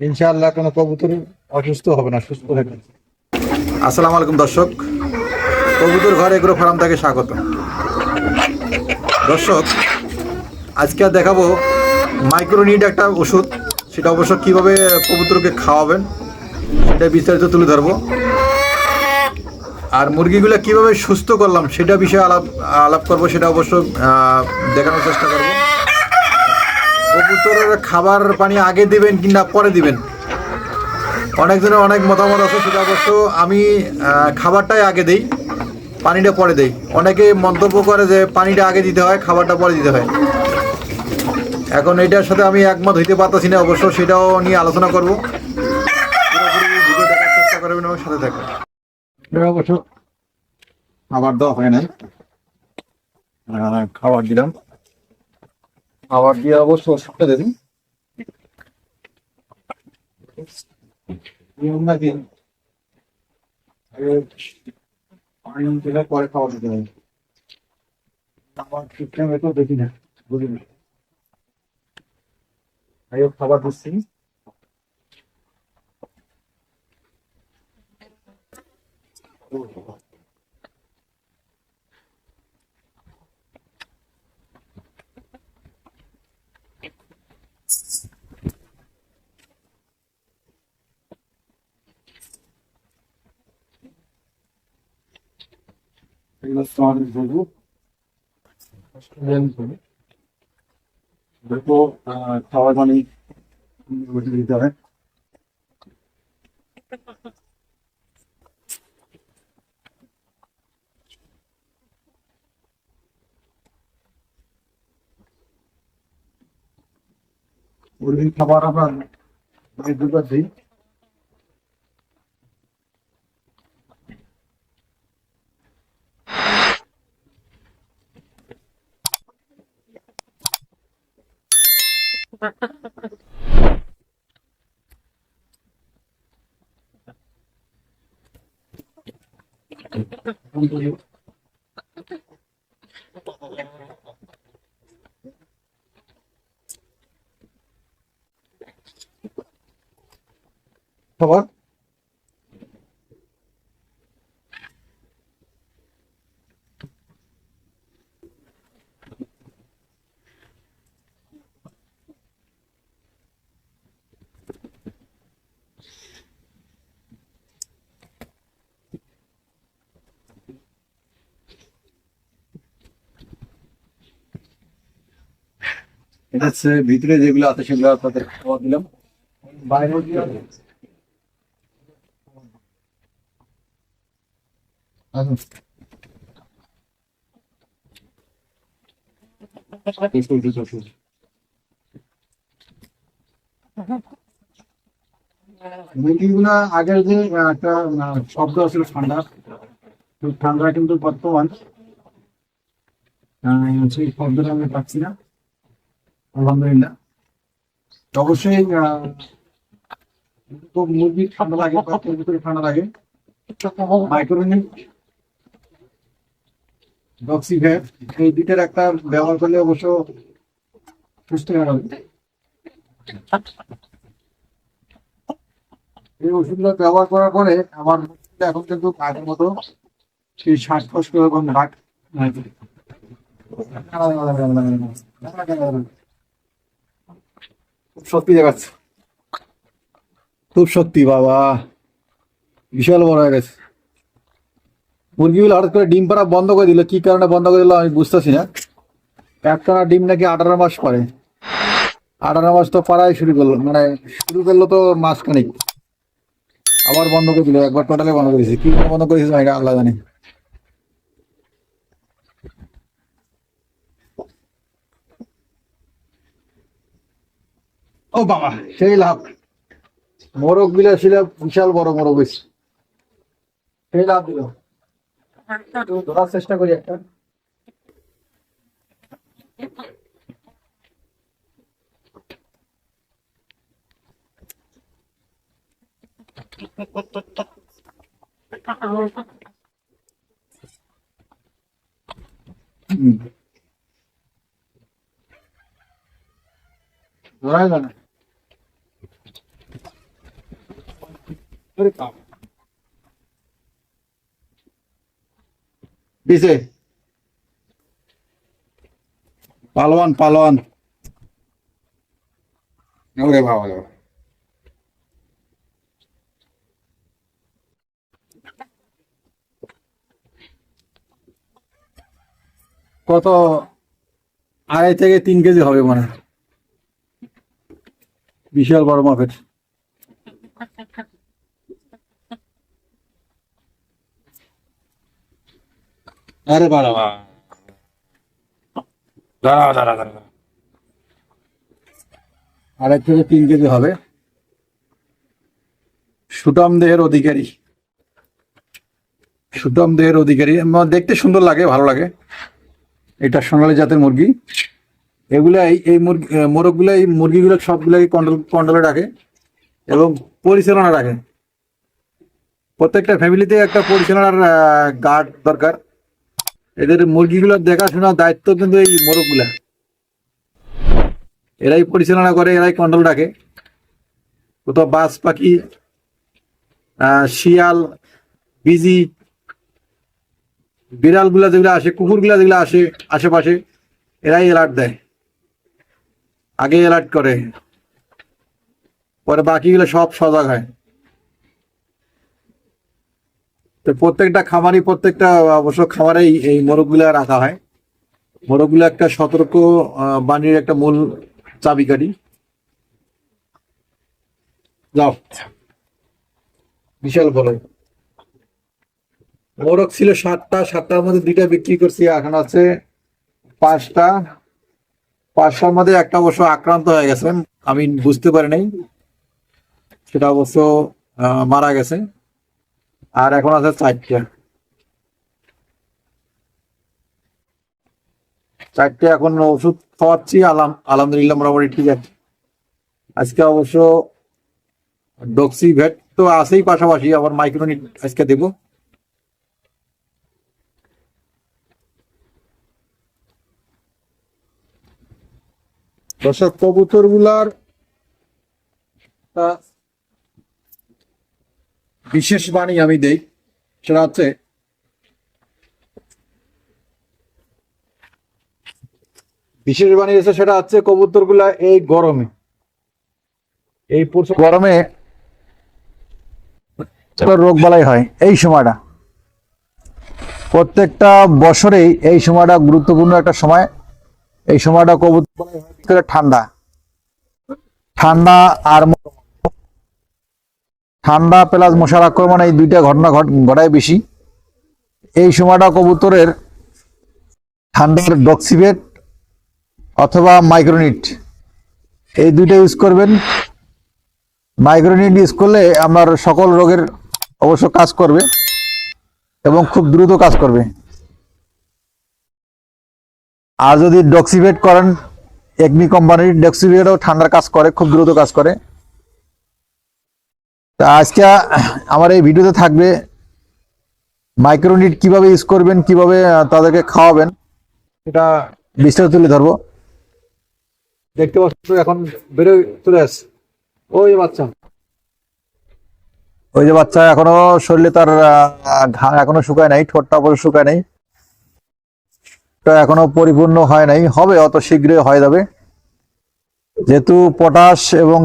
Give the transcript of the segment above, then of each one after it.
ইনশাআল্লাহ কোনো কবুতর অসুস্থ হবে না, সুস্থ থাকবে আসসালামু আলাইকুম দর্শক। কবুতর ঘর এগ্রো ফার্ম থেকে স্বাগত। দর্শক, আজকে আর দেখাবো মাইক্রোনিড একটা ওষুধ। সেটা অবশ্য কীভাবে কবুতরকে খাওয়াবেন, সেটা বিস্তারিত তুলে ধরবো। আর মুরগিগুলো কীভাবে সুস্থ করলাম, সেটা বিষয়ে আলাপ আলাপ করব, সেটা অবশ্য দেখানোর চেষ্টা করব। কবুতরের খাবার পানি আগে দিবেন কিংবা পরে দিবেন? অনেকজনের অনেক মতামত আছে, সেটা অবশ্য আমি খাবারটাই আগে দেই, পানিটা পরে দেই। অনেকে মন্তব্য করে যে পানিটা আগে দিতে হয়, খাবারটা পরে দিতে হয়। এখন এটার সাথে আমি একমত হইতে পারতেছি না, অবশ্য সেটাও নিয়ে আলোচনা করব। চেষ্টা করবেন এবং সাথে থাকবেন। অবশ্য খাবার দেওয়া হয় নাই খাবার দিলাম। খাবার দিয়ে অবশ্য ওষুধটা দিন নিয়ম নাকি আগে পানি দিলে পরে খাবার দিতে হবে খাবার সিস্টেমে তো দেখি না বুঝি না যাই হোক, খাবার দিচ্ছি এগুলো স্ট্রং দেবো দেখো খাওয়ার পানি দিতে হবে মুরগির খাবার আমরা দুবার দিই খাবার এটা ভিতরে যেগুলো আছে সেগুলো আপনাদের খাবার দিলাম। বাইরে মুরগিগুলা আগের যে একটা শব্দ ছিল ঠান্ডা ঠান্ডা কিন্তু বর্তমান। সেই শব্দটা আমি পাচ্ছি না। আলহামদুলিল্লাহ। অবশ্যই মুরগি ঠান্ডা লাগে কবুতরের ঠান্ডা লাগে। মাইক্রোনিক ডক্সিভ্যাট এই দুইটার একটা ব্যবহার করলে অবশ্য সুস্থ হয়ে যাবে। এই ওষুধগুলো ব্যবহার করার পরে আমার এখন কিন্তু আগের মতো সেই শ্বাসকষ্ট এবং রাগ নাই। খুব শক্তি দেখাচ্ছে। খুব শক্তি বাবা। বিশাল বড় হয়ে গেছে। মুরগিগুলো হঠাৎ করে ডিম পাড়া বন্ধ করে দিল। কি কারণে বন্ধ করে দিল আমি বুঝতেছি না। একটানা ডিম নাকি আঠারো মাস পরে আঠারো মাস তো পাড়াই শুরু করল। মানে শুরু করল তো মাস খানিক আবার বন্ধ করে দিল। একবার টোটালি বন্ধ করে দিয়েছে। কি করে বন্ধ করে দিয়েছে এটা আল্লাহ জানে। ও বাবা, সেই লাভ। মোরগগুলা ছিল বিশাল বড় মোরগ। হয়েছে সেই লাভ দিল। ধরার চেষ্টা করি একটা হুম। ধরাই যায় না দিছে পালোয়ান পালোয়ান। ওরে বাবা। কত? আড়াই থেকে তিন কেজি হবে মানে বিশাল বড় মাপের আরে বাবা। দাঁড়া দাঁড়া দাঁড়া আড়াই থেকে তিন কেজি হবে। সুটাম দেহের অধিকারী। সুটাম দেহের অধিকারী। দেখতে সুন্দর লাগে ভালো লাগে। এটা সোনালী জাতের মুরগি। এগুলা এই এই মুরগি মোরগগুলা এই মুরগিগুলো সবগুলাই কন্ট্রোল কন্ট্রোলে রাখে এবং পরিচালনা রাখে। প্রত্যেকটা ফ্যামিলিতে একটা পরিচালনার গার্ড দরকার। এদের মুরগিগুলোর দেখাশোনার দায়িত্ব কিন্তু এই মোরগগুলা। এরাই পরিচালনা করে, এরাই কন্ট্রোল রাখে। কোথাও বাস, পাখি শিয়াল, বিজি, বিড়ালগুলা যেগুলো আসে, কুকুরগুলা যেগুলো আসে, আশেপাশে, এরাই অ্যালার্ট দেয়। আগে অ্যালার্ট করে। পরে বাকিগুলো সব সজাগ হয়। তো প্রত্যেকটা খামারই, প্রত্যেকটা অবশ্য খামারেই এই মোরগগুলা রাখা হয়। মোরগগুলো একটা সতর্ক বাণীর একটা মূল চাবিকাঠি। যাও। বিশাল বড়। মোরগ ছিল সাতটা, সাতটার মধ্যে দুইটা বিক্রি করছি, এখন আছে পাঁচটা। পাঁচটার মধ্যে একটা অবশ্য আক্রান্ত হয়ে গেছে, আমি বুঝতে পারি নাই। সেটা অবশ্য মারা গেছে। আর এখন আছে চারটা। চারটে এখন ওষুধ খাওয়াচ্ছি, আলাম আলহামদুলিল্লাহ মোটামুটি ঠিক আছে। আজকে অবশ্য ডক্সি ভেট তো আছেই পাশাপাশি, আবার মাইক্রোনিট আজকে দেব। দর্শক কবুতরগুলার বিশেষ বাণী আমি দেই, সেটা হচ্ছে বিশেষ বাণী আছে, সেটা হচ্ছে কবুতরগুলা এই গরমে। এই গরমে রোগ বালাই হয়, এই সময়টা। প্রত্যেকটা বছরেই এই সময়টা গুরুত্বপূর্ণ একটা সময়। এই সময়টা কবুতর ঠান্ডা। ঠান্ডা আর ঠান্ডা প্লাস মশার আক্রমণ এই দুইটা ঘটনা ঘট- ঘটায় বেশি। এই সময়টা কবুতরের ঠান্ডার ডক্সিভেট অথবা মাইক্রোনিট। এই দুইটা ইউজ করবেন। মাইক্রোনিট ইউজ করলে আমার সকল রোগের অবশ্য কাজ করবে এবং খুব দ্রুত কাজ করবে। আর যদি ডক্সিভেট করেন, একমি কোম্পানির ডক্সিভেটও ঠান্ডার কাজ করে, খুব দ্রুত কাজ করে। তা আজকে আমার এই ভিডিওতে থাকবে মাইক্রোনিট কীভাবে ইউজ করবেন, কীভাবে তাদেরকে খাওয়াবেন সেটা বিস্তারিত তুলে ধরবো। দেখতে পাচ্ছ, এখন বেরো চলে আসছে। ওই বাচ্চা। ওই যে বাচ্চা, এখনও শরীরে তার ঘা এখনও শুকায় নাই, ঠোঁটটা পরে শুকায় নাই। এখনও পরিপূর্ণ হয় নাই। হবে, অত শীঘ্রই হয়ে যাবে। যেহেতু পটাশ এবং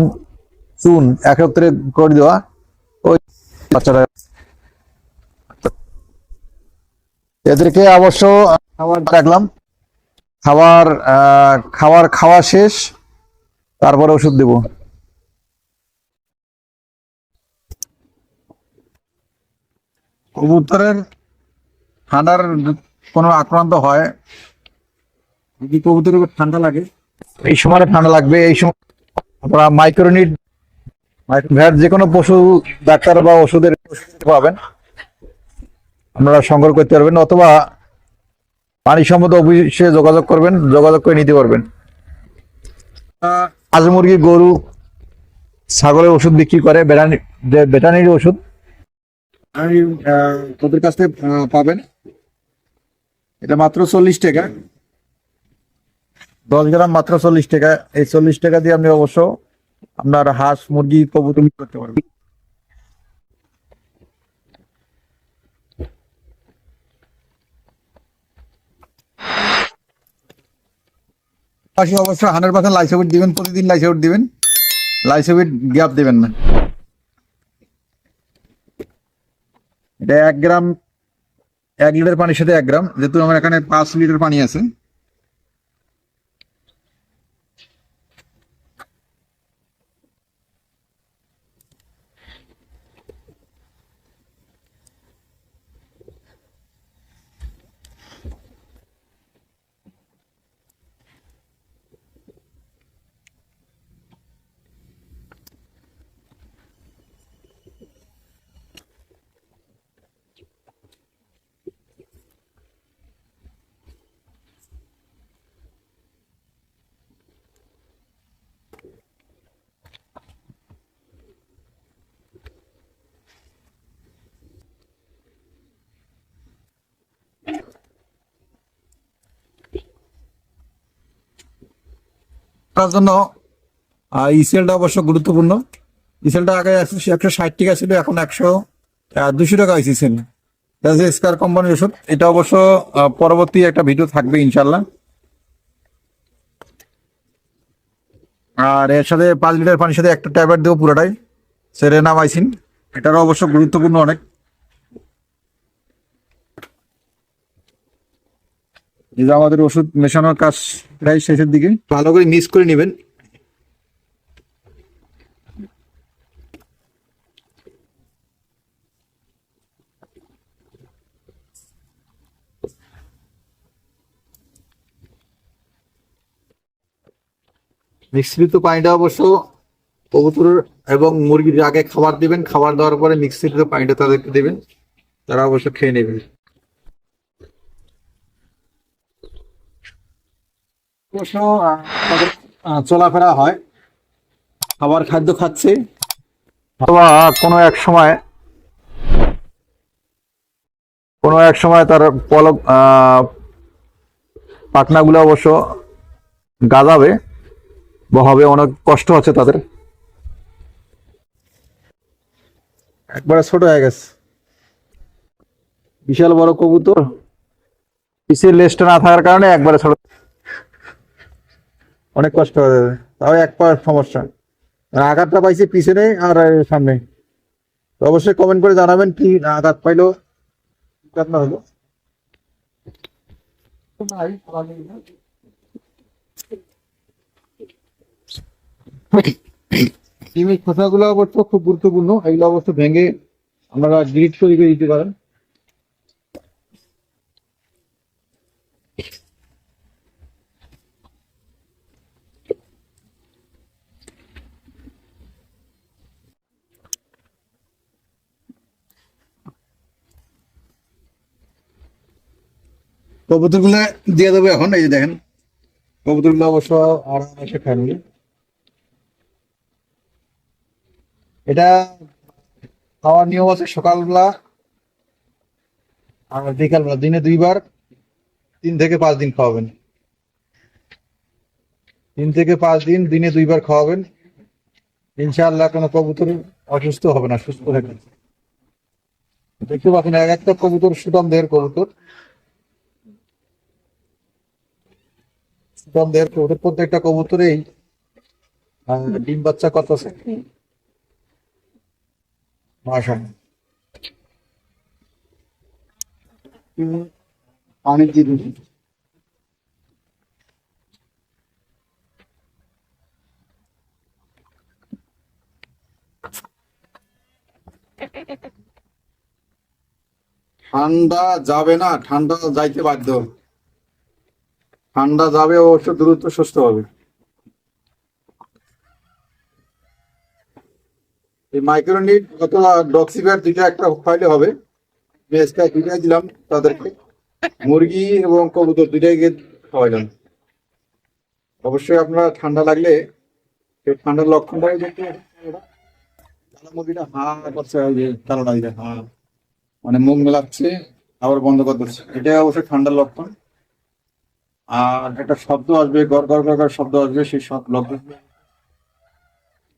চুন একত্রে করে দেওয়া, ওই এদেরকে অবশ্য খাবার রাখলাম। খাবার খাবার খাওয়া শেষ, তারপরে ওষুধ দেব। কবুতরের ঠান্ডার কোনো আক্রান্ত হয় কবুতরের ঠান্ডা লাগে। এই সময় ঠান্ডা লাগবে, এই সময় মাইক্রোনিট ভ্যাট যে কোনো পশু, ডাক্তার বা ওষুধের পাবেন। আপনারা সংগ্রহ করতে পারবেন অথবা পানি সম্পদ অফিসে যোগাযোগ করবেন, যোগাযোগ করে নিতে পারবেন। আজ মুরগি, গরু, ছাগলের ওষুধ বিক্রি করে বেটানি বেটানির ওষুধ। তোদের কাছ থেকে পাবেন। এটা মাত্র চল্লিশ টাকা। দশ গ্রাম মাত্র চল্লিশ টাকা। এই চল্লিশ টাকা দিয়ে আপনি অবশ্য আপনার হাঁস, মুরগি, কবুতর করতে পারবেন। পার্সেন্ট দিবেন, প্রতিদিন দিবেন। গ্যাপ না। এটা এক গ্রাম, এক লিটার পানির সাথে এক গ্রাম। যেহেতু আমার এখানে পাঁচ লিটার পানি আছে। তার জন্য ইসেলটা অবশ্য গুরুত্বপূর্ণ। ইসেলটা আগে একশো ষাট টাকা ছিল, এখন একশো দুশো টাকা হয়েছে ইসেল স্কার কোম্পানির ওষুধ। এটা অবশ্য পরবর্তী একটা ভিডিও থাকবে ইনশাল্লাহ আর এর সাথে পাঁচ লিটার পানির সাথে একটা ট্যাবলেট দেবো পুরোটাই। সেরেনামাইসিন এটারও অবশ্য গুরুত্বপূর্ণ অনেক। এই আমাদের ওষুধ মেশানোর কাজ প্রায় শেষের দিকে। ভালো করে মিক্স করে নেবেন। মিক্সিত পানিটা অবশ্য কবুতর এবং মুরগির আগে খাবার দিবেন, খাবার দেওয়ার পরে মিক্সিত পানিটা তাদেরকে দেবেন, তারা অবশ্য খেয়ে নেবে চলাফেরা হয়। খাবার খাদ্য খাচ্ছে। অথবা কোনো এক সময় কোনো এক সময় তার পলক আহ, পাখনাগুলো অবশ্য গাজাবে বা অনেক কষ্ট হচ্ছে তাদের। একবারে ছোট হয়ে গেছে। বিশাল বড় কবুতর। পিছের লেজটা না থাকার কারণে একবারে ছোট অনেক কষ্ট হয়ে যাবে। তাও এক পায়ের সমস্যা। আঘাতটা পাইছে পিছনে আর সামনে। অবশ্যই কমেন্ট করে জানাবেন কি আঘাত পাইলো। ঘটনা হলো খোসাগুলো অবশ্য খুব গুরুত্বপূর্ণ। এগুলো অবশ্য ভেঙে আপনারা গ্রিড তৈরি করে দিতে পারেন। কবুতরগুলো দিয়ে দেবো এখন, এই যে দেখেন। কবুতরগুলো অবশ্য আরামসে খায় নিবে। এটা খাওয়ার নিয়ম আছে সকালবেলা আর বিকালবেলা, দিনে দুইবার, তিন থেকে পাঁচ দিন খাওয়াবেন। তিন থেকে পাঁচ দিন দিনে দুইবার খাওয়াবেন। ইনশাআল্লাহ কোনো কবুতর অসুস্থ হবে না, সুস্থ থাকবে দেখতে পাচ্ছেন এক একটা কবুতর সুদাম দেহের কবুতর। দেহের কবুতর প্রত্যেকটা কবুতরেই ডিম বাচ্চা কত আছে? ঠান্ডা যাবে না ঠান্ডা যাইতে বাধ্য। ঠান্ডা যাবে অবশ্য দ্রুত সুস্থ হবে। এই মাইক্রোনিট অথবা ডক্সিভার দুইটা একটা খাইলে হবে। বেসটা দুইটাই দিলাম তাদেরকে। মুরগি এবং কবুতর দুইটাইকে খাওয়াইলাম। অবশ্যই আপনার ঠান্ডা লাগলে সেই ঠান্ডার লক্ষণটাই দেখতে মানে মুখ মেলাচ্ছে, আবার বন্ধ করে দিচ্ছে। এটা অবশ্যই ঠান্ডার লক্ষণ। আর একটা শব্দ আসবে, গড় গড় গড় শব্দ আসবে, সেই সব লক্ষণ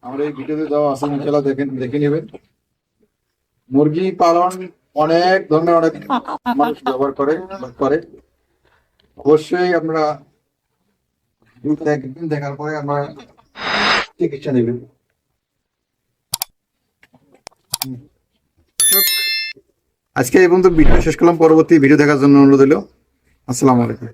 আমার এই ভিডিওতে দেওয়া আছে ইনশাল্লাহ দেখেন দেখে নেবেন। মুরগি পালন অনেক ধরনের অনেক মানুষ ব্যবহার করে করে। অবশ্যই দুটো একদিন দেখার পরে আমরা চিকিৎসা নেবেন। আজকে এই পর্যন্ত ভিডিও শেষ করলাম। পরবর্তী ভিডিও দেখার জন্য অনুরোধ হলো আসসালামু আলাইকুম।